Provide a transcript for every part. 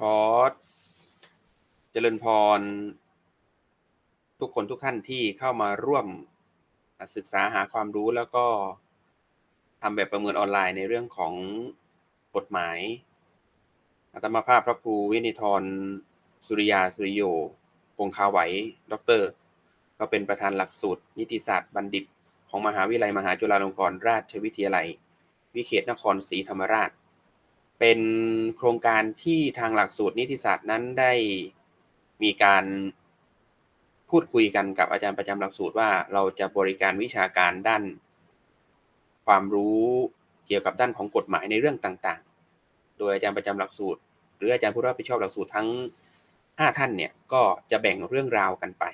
ขอเจริญพร ทุกคนทุกท่านที่เข้ามาร่วมศึกษาหาความรู้แล้วก็ทำแบบประเมินออนไลน์ในเรื่องของกฎหมายอาตมาภาพพระครูวินิธรสุริยาสุริโยปงคาไหวด็อกเตอร์ก็เป็นประธานหลักสูตร นิติศาสตร์บัณฑิต ของมหาวิทยาลัยมหาจุฬาลงกรณราชวิทยาลัย วิเขตนครศรีธรรมราช เป็นโครงการที่ทางหลักสูตรนิติศาสตร์นั้นได้มีการพูดคุยกันกับอาจารย์ประจำหลักสูตรว่าเราจะบริการวิชาการด้าน ความรู้เกี่ยวกับด้านของกฎหมายในเรื่องต่างๆ โดยอาจารย์ประจำหลักสูตร หรืออาจารย์ผู้รับผิดชอบหลักสูตรทั้ง 5 ท่านเนี่ยก็จะแบ่งเรื่องราวกันไป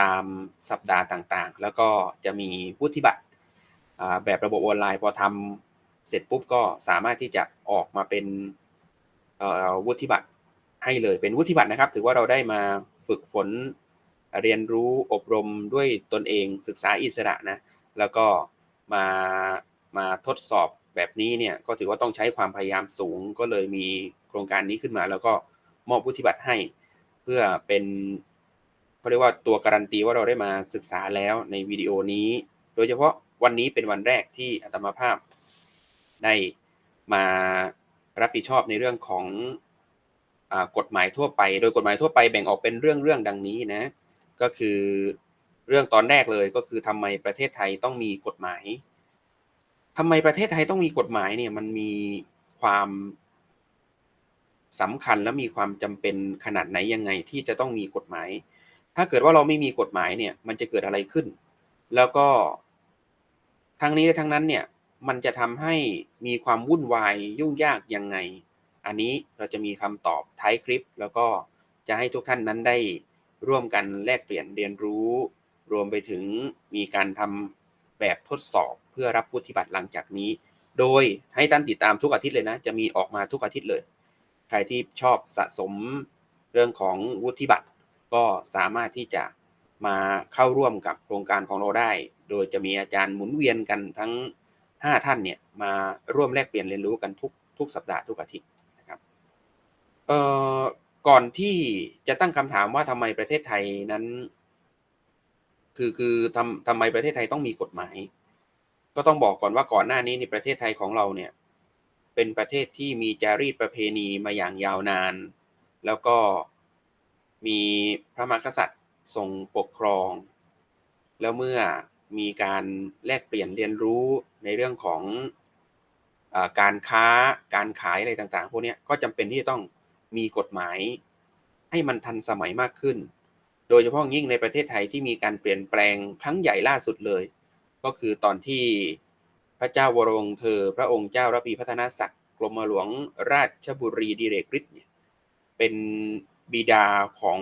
ตามสัปดาห์ต่างๆ แล้วก็จะมีวุฒิบัตรแบบระบบออนไลน์พอทำ เสร็จปุ๊บก็สามารถที่จะออกมาเป็นวุฒิบัตรให้เลยเป็นวุฒิบัตรนะครับ ถือว่าเราได้มาฝึกฝนเรียนรู้อบรมด้วยตนเองศึกษาอิสระนะ แล้วก็มามาทดสอบแบบนี้เนี่ยก็ถือว่าต้องใช้ความพยายามสูงก็เลยมีโครงการนี้ขึ้นมา แล้วก็มอบวุฒิบัตรให้ เพื่อเป็นเขาเรียกว่าตัวการันตีว่าเราได้มาศึกษาแล้วในวิดีโอนี้ โดยเฉพาะวันนี้เป็นวันแรกที่อาตมาภาพ ได้มารับผิดชอบในเรื่องของอกฎหมายทั่วไป โดยกฎหมายทั่วไปแบ่งออกเป็นเรื่องเรื่องดังนี้นะ ก็คือเรื่องตอนแรกเลยก็คือทำไมประเทศไทยต้องมีกฎหมายทำไมประเทศไทยต้องมีกฎหมายเนี่ยมันมีความสำคัญและมีความจำเป็นขนาดไหนยังไงที่จะต้องมีกฎหมาย ถ้าเกิดว่าเราไม่มีกฎหมายเนี่ย มันจะเกิดอะไรขึ้น แล้วก็ทั้งนี้และทั้งนั้นเนี่ย มันจะทำให้มีความวุ่นวายยุ่งยากยังไง อันนี้เราจะมีคำตอบท้ายคลิป แล้วก็จะให้ทุกท่านนั้นได้ร่วมกันแลกเปลี่ยนเรียนรู้ รวมไปถึงมีการทำแบบทดสอบเพื่อรับวุฒิบัตรหลังจากนี้ โดยให้ท่านติดตามทุกอาทิตย์เลยนะ จะมีออกมาทุกอาทิตย์เลย ใครที่ชอบสะสมเรื่องของวุฒิบัตรก็สามารถที่จะมาเข้าร่วมกับโครงการของเราได้ โดยจะมีอาจารย์หมุนเวียนกันทั้ง 5 ท่านเนี่ยมาร่วมแลกเปลี่ยนเรียนรู้กันทุกทุกสัปดาห์ทุกอาทิตย์นะครับเอ่อก่อนที่จะตั้งคำถามว่าทำไมประเทศไทยนั้น คือคือทำทำไมประเทศไทยต้องมีกฎหมาย ก็ต้องบอกก่อนว่าก่อนหน้านี้ในประเทศไทยของเราเนี่ย เป็นประเทศที่มีจารีตประเพณีมาอย่างยาวนาน แล้วก็มีพระมหากษัตริย์ทรงปกครอง แล้วเมื่อ มีการแลกเปลี่ยนเรียนรู้ในเรื่องของอการค้าการขายอะไรต่างๆ พวกนี้ก็จำเป็นที่จะต้องมีกฎหมายให้มันทันสมัยมากขึ้น โดยเฉพาะยิ่งในประเทศไทยที่มีการเปลี่ยนแปลงครั้งใหญ่ล่าสุดเลย ก็คือตอนที่พระเจ้าวรวงเธอ พระองค์เจ้าระพีพัฒนศักดิ์กรมหลวงราชบุรีดิเรกฤทธิ์เนี่ยเป็นบิดาของ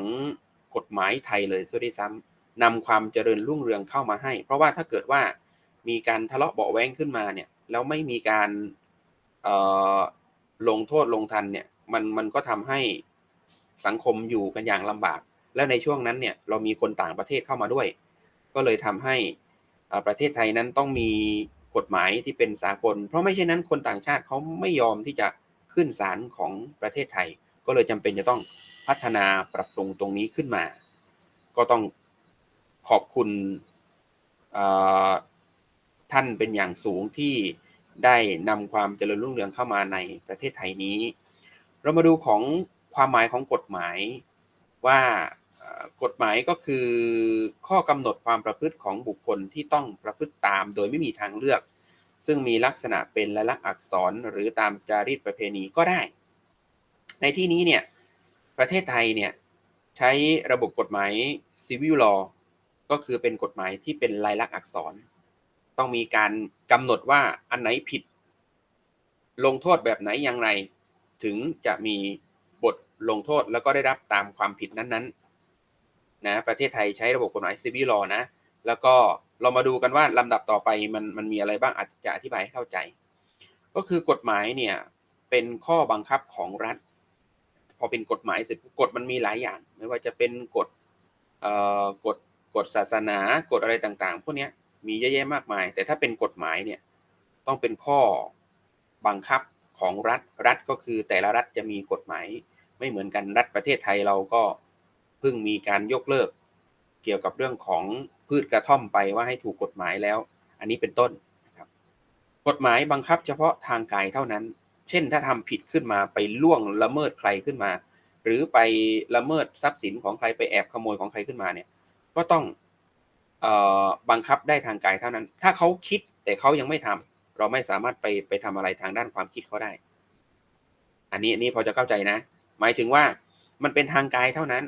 กฎหมายไทยเลยซะด้วยซ้ำ นำความเจริญรุ่งเรืองเข้ามาให้ เพราะว่าถ้าเกิดว่ามีการทะเลาะเบาแว้งขึ้นมาเนี่ยแล้วไม่มีการลงโทษลงทันเนี่ยมันมันก็ทำให้สังคมอยู่กันอย่างลำบาก และในช่วงนั้นเนี่ยเรามีคนต่างประเทศเข้ามาด้วย ก็เลยทำให้ประเทศไทยนั้นต้องมีกฎหมายที่เป็นสากล เพราะไม่เช่นนั้นคนต่างชาติเขาไม่ยอมที่จะขึ้นศาลของประเทศไทย ก็เลยจำเป็นจะต้องพัฒนาปรับปรุงตรงนี้ขึ้นมา ก็ต้อง ขอบคุณท่านเป็นอย่างสูงที่ได้นำความเจริญรุ่งเรืองเข้ามาในประเทศไทยนี้ เรามาดูของความหมายของกฎหมายว่ากฎหมายก็คือข้อกำหนดความประพฤติของบุคคลที่ต้องประพฤติตามโดยไม่มีทางเลือก ซึ่งมีลักษณะเป็นลายลักษณ์อักษรหรือตามจารีตประเพณีก็ได้ ในที่นี้เนี่ยประเทศไทยเนี่ยใช้ระบบกฎหมาย civil law ก็คือเป็นกฎหมายที่เป็นลายลักษณ์อักษร ต้องมีการกำหนดว่าอันไหนผิด ลงโทษแบบไหนอย่างไร ถึงจะมีบทลงโทษแล้วก็ได้รับตามความผิดนั้นๆนะประเทศไทยใช้ระบบกฎหมายซีวิลอนะ แล้วก็เรามาดูกันว่าลำดับต่อไปมันมันมีอะไรบ้างอาจจะอธิบายให้เข้าใจ ก็คือกฎหมายเนี่ยเป็นข้อบังคับของรัฐ พอเป็นกฎหมายเสร็จกฎมันมีหลายอย่าง ไม่ว่าจะเป็นกฎเอ่อกฎ กฎศาสนากฎอะไรต่างๆ พวกนี้มีเยอะแยะมากมาย แต่ถ้าเป็นกฎหมายเนี่ยต้องเป็นข้อบังคับของรัฐรัฐก็คือแต่ละรัฐจะมีกฎหมาย ไม่เหมือนกันรัฐประเทศไทยเราก็เพิ่งมีการยกเลิก เกี่ยวกับเรื่องของพืชกระท่อมไปว่าให้ถูกกฎหมายแล้ว อันนี้เป็นต้นนะครับกฎหมายบังคับเฉพาะทางกายเท่านั้น เช่นถ้าทำผิดขึ้นมาไปล่วงละเมิดใครขึ้นมา หรือไปละเมิดทรัพย์สินของใครไปแอบขโมยของใครขึ้นมาเนี่ย ก็ต้องออบังคับได้ทางกายเท่านั้น ถ้าเขาคิดแต่เขายังไม่ทำเราไม่สามารถไปไปทำอะไรทางด้านความคิดเขาได้ อันนี้อันนี้พอจะเข้าใจนะ หมายถึงว่ามันเป็นทางกายเท่านั้น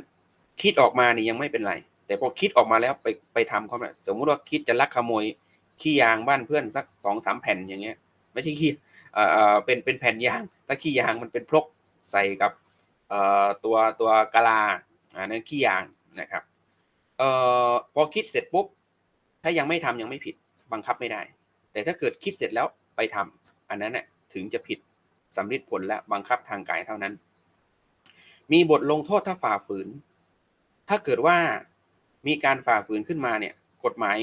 คิดออกมานี่ยังไม่เป็นไร แต่พอคิดออกมาแล้วไปไปทำเขาแบบสมมุติว่าคิดจะลักขโมยขี้ยางบ้านเพื่อนสักสองสามแผ่นอย่างเงี้ย ไม่ใช่ขี้เอ่อเป็นเป็นแผ่นยาง ถ้าขี้ยางมันเป็นพลกใส่กับเอ่อตัวตัวกะลาอันนั้นขี้ยางนะครับ ออพอคิดเสร็จปุ๊บ ถ้ายังไม่ทำยังไม่ผิดบังคับไม่ได้ แต่ถ้าเกิดคิดเสร็จแล้วไปทำอันนั้นเน่ยถึงจะผิดสำลิดผลและบังคับทางกายเท่านั้น มีบทลงโทษถ้าฝ่าฝืน ถ้าเกิดว่ามีการฝ่าฝืนขึ้นมาเนี่ย กฎหมาย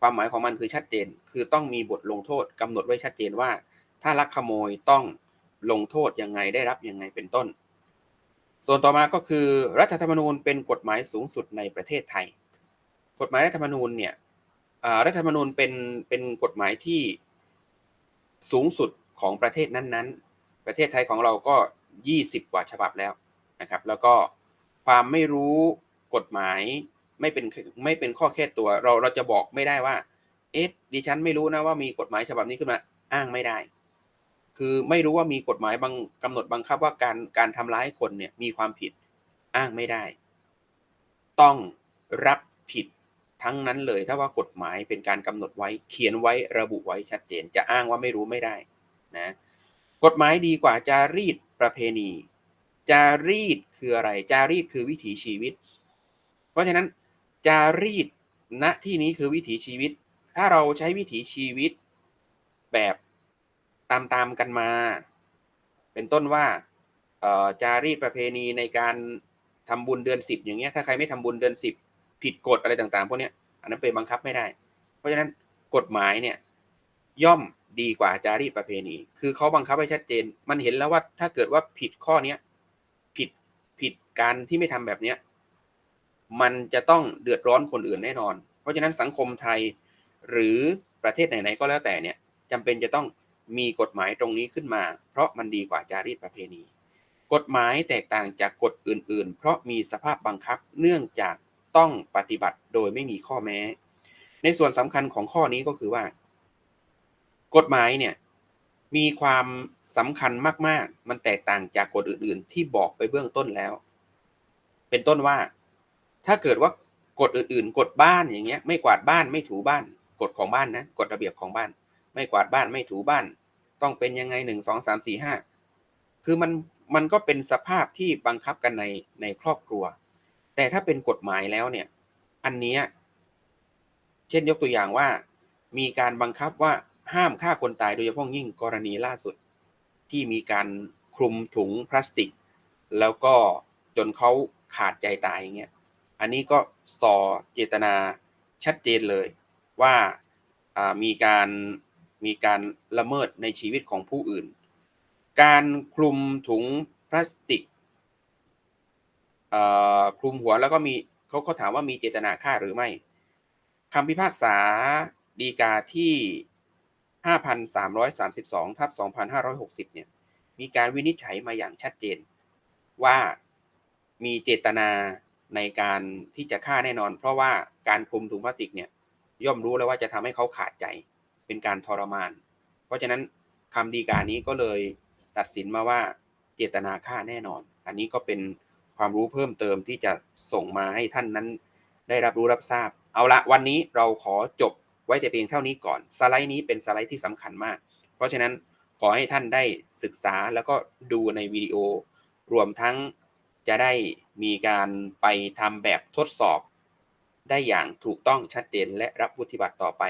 ความหมายของมันคือชัดเจน คือต้องมีบทลงโทษกำหนดไว้ชัดเจนว่า ถ้าลักขโมยต้องลงโทษยังไงได้รับยังไงเป็นต้น ส่วนต่อมาก็คือรัฐธรรมนูญเป็นกฎหมายสูงสุดในประเทศไทย กฎหมายรัฐธรรมนูญเนี่ยรัฐธรรมนูญเป็นเป็นกฎหมายที่สูงสุดของประเทศนั้นๆ ประเทศไทยของเราก็ 20 กว่าฉบับแล้วนะครับ แล้วก็ความไม่รู้กฎหมายไม่เป็นไม่เป็นข้อแค่ตัว เราเราจะบอกไม่ได้ว่า เอ๊ะดิฉันไม่รู้นะว่ามีกฎหมายฉบับนี้ขึ้นมาอ้างไม่ได้ คือไม่รู้ว่ามีกฎหมายบังกำหนดบังคับว่าการการทำร้ายคนเนี่ยมีความผิดอ้างไม่ได้ ต้องรับผิดทั้งนั้นเลยถ้าว่ากฎหมายเป็นการกำหนดไว้เขียนไว้ระบุไว้ชัดเจน จะอ้างว่าไม่รู้ไม่ได้นะกฎหมายดีกว่าจารีตประเพณี จารีตคืออะไร จารีตคือวิถีชีวิต เพราะฉะนั้นจารีตณที่นี้คือวิถีชีวิต ถ้าเราใช้วิถีชีวิตแบบ ตามตามกันมา เป็นต้นว่าเอ่อจารีตประเพณีในการทำบุญเดือนสิบอย่างเงี้ยถ้าใครไม่ทำบุญเดือนสิบผิดกฎอะไรต่างๆพวกเนี้ยอันนั้นไปบังคับไม่ได้ เพราะฉะนั้นกฎหมายเนี่ยย่อมดีกว่าจารีตประเพณี คือเขาบังคับให้ชัดเจน มันเห็นแล้วว่าถ้าเกิดว่าผิดข้อเนี้ยผิดผิดการที่ไม่ทำแบบเนี้ยมันจะต้องเดือดร้อนคนอื่นแน่นอน เพราะฉะนั้นสังคมไทยหรือประเทศไหนๆก็แล้วแต่เนี่ยจำเป็นจะต้อง มีกฎหมายตรงนี้ขึ้นมา เพราะมันดีกว่าจารีตประเพณี กฎหมายแตกต่างจากกฎอื่น ๆ เพราะมีสภาพบังคับเนื่องจากต้องปฏิบัติโดยไม่มีข้อแม้ ในส่วนสำคัญของข้อนี้ก็คือว่า กฎหมายเนี่ยมีความสำคัญมาก ๆ มันแตกต่างจากกฎอื่น ๆ ที่บอกไปเบื้องต้นแล้ว เป็นต้นว่า ถ้าเกิดว่ากฎอื่น ๆ กฎบ้านอย่างเงี้ย ไม่กวาดบ้านไม่ถูบ้าน กฎของบ้านนะ กฎระเบียบของบ้าน ไม่กวาดบ้านไม่ถูบ้าน ต้องเป็นยังไงหนึ่งสองสามสี่ห้าคือมันมันก็เป็นสภาพที่บังคับกันในในครอบครัว แต่ถ้าเป็นกฎหมายแล้วเนี่ย อันเนี้ยเช่นยกตัวอย่างว่า มีการบังคับว่าห้ามฆ่าคนตายโดยเฉพาะยิ่งกรณีล่าสุด ที่มีการคลุมถุงพลาสติก แล้วก็จนเขาขาดใจตายอย่างเงี้ยอันนี้ก็ส่อเจตนาชัดเจนเลยว่าอ่ามีการ มีการละเมิดในชีวิตของผู้อื่น การคลุมถุงพลาสติกคลุมหัวแล้วก็มีเขาเขาถามว่ามีเจตนาฆ่าหรือไม่คำพิพากษาดีกาที่ 5,332ทับ2,560 เนี่ย มีการวินิจฉัยมาอย่างชัดเจน ว่ามีเจตนาในการที่จะฆ่าแน่นอน เพราะว่าการคลุมถุงพลาสติกเนี่ย ย่อมรู้แล้วว่าจะทำให้เขาขาดใจ เป็นการทรมาน เพราะฉะนั้นคำดีกานี้ก็เลยตัดสินมาว่าเจตนาฆ่าแน่นอน อันนี้ก็เป็นความรู้เพิ่มเติมที่จะส่งมาให้ท่านนั้น ได้รับรู้รับทราบ เอาละวันนี้เราขอจบไว้แต่เพียงเท่านี้ก่อน สไลด์นี้เป็นสไลด์ที่สำคัญมาก เพราะฉะนั้นขอให้ท่านได้ศึกษาแล้วก็ดูในวิดีโอ รวมทั้งจะได้มีการไปทำแบบทดสอบ ได้อย่างถูกต้องชัดเจนและรับวุฒิบัตรต่อไป